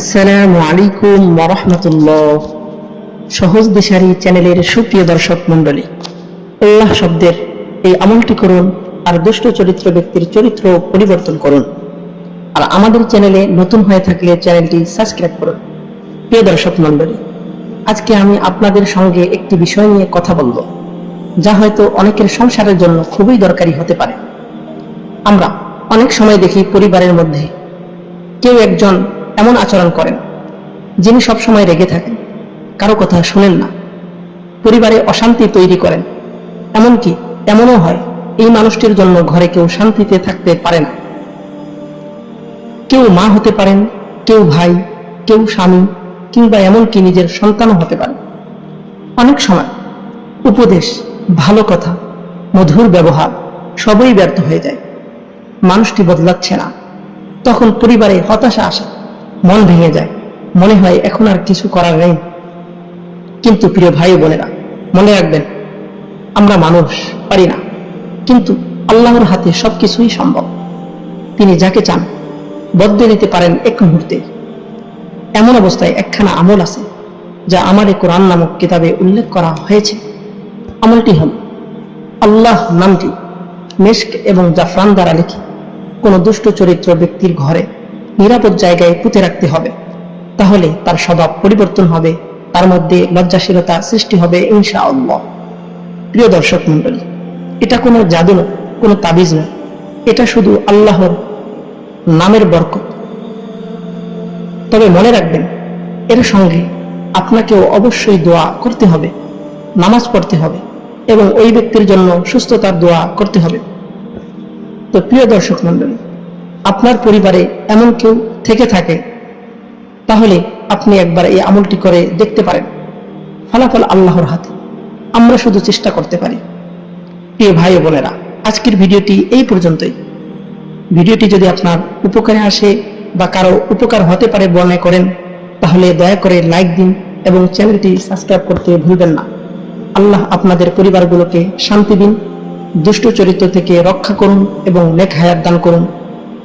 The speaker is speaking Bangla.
আসসালামু আলাইকুম ওরহমতুল্লাহ সহজ দিশারি চ্যানেলের সুপ্রিয় দর্শক মণ্ডলী, আল্লাহ শব্দের এই আমলটি করুন আর দুষ্ট চরিত্র ব্যক্তির চরিত্র পরিবর্তন করুন। আর আমাদের চ্যানেলে নতুন হয়ে থাকলে চ্যানেলটি সাবস্ক্রাইব করুন। প্রিয় দর্শক মণ্ডলী, আজকে আমি আপনাদের সঙ্গে একটি বিষয় নিয়ে কথা বলব, যা হয়তো অনেকের সংসারের জন্য খুবই দরকারি হতে পারে। আমরা অনেক সময় দেখি পরিবারের মধ্যে কেউ একজন এমন আচরণ করেন, যিনি সবসময় রেগে থাকেন, কারও কথা শুনেন না। পরিবারে অশান্তি তৈরি করেন, এমনকি এমনও হয়, এই মানুষটির জন্য ঘরে কেউ শান্তিতে থাকতে পারে না। কেউ মা হতে পারেন, কেউ ভাই, কেউ স্বামী, কিংবা এমনকি নিজের সন্তানও হতে পারে। অনেক সময় উপদেশ, ভালো কথা, মধুর ব্যবহার সবই ব্যর্থ হয়ে যায়। মানুষটি বদলাচ্ছে না। তখন পরিবারে হতাশা আসে। মন ভেঙে যায়। মনে হয় এখন আর কিছু করার নেই। কিন্তু প্রিয় ভাই বোনেরা, মনে রাখবেন, আমরা মানুষ, পারি না। কিন্তু আল্লাহর হাতে সবকিছুই সম্ভব। তিনি যাকে চান, বদলে নিতে পারেন এক মুহূর্তে। এমন অবস্থায় একখানা আমল আছে, যা আমার এ কোরআন নামক কিতাবে উল্লেখ করা হয়েছে। আমলটি হল, আল্লাহ নামটি মেশক এবং জাফরান দ্বারা লিখি কোনো দুষ্ট চরিত্র ব্যক্তির ঘরে নিরাপদ জায়গায় পুঁতে রাখতে হবে। তাহলে তার স্বভাব পরিবর্তন হবে, তার মধ্যে লজ্জাশীলতা সৃষ্টি হবে ইনশা আল্লাহ প্রিয় দর্শক মন্ডলী এটা কোনো জাদু নয়, কোনো তাবিজ নয়, এটা শুধু আল্লাহর নামের বরকত। তবে মনে রাখবেন, এর সঙ্গে আপনাকেও অবশ্যই দোয়া করতে হবে, নামাজ পড়তে হবে এবং ওই ব্যক্তির জন্য সুস্থতার দোয়া করতে হবে। তো প্রিয় দর্শক মন্ডলী আপনার পরিবারে এমন কেউ থেকে থাকে, তাহলে আপনি একবার এই আমলটি করে দেখতে পারেন। ফলাফল আল্লাহর হাতে। আমরা শুধু চেষ্টা করতে পারি। প্রিয় ভাই বোনেরা, আজকের ভিডিওটি এই পর্যন্তই। ভিডিওটি যদি আপনার উপকারে আসে বা কারও উপকার হতে পারে মনে করেন, তাহলে দয়া করে লাইক দিন এবং চ্যানেলটি সাবস্ক্রাইব করতে ভুলবেন না। আল্লাহ আপনাদের পরিবারগুলোকে শান্তি দিন, দুষ্ট চরিত্র থেকে রক্ষা করুন এবং নেক হায়াত দান করুন।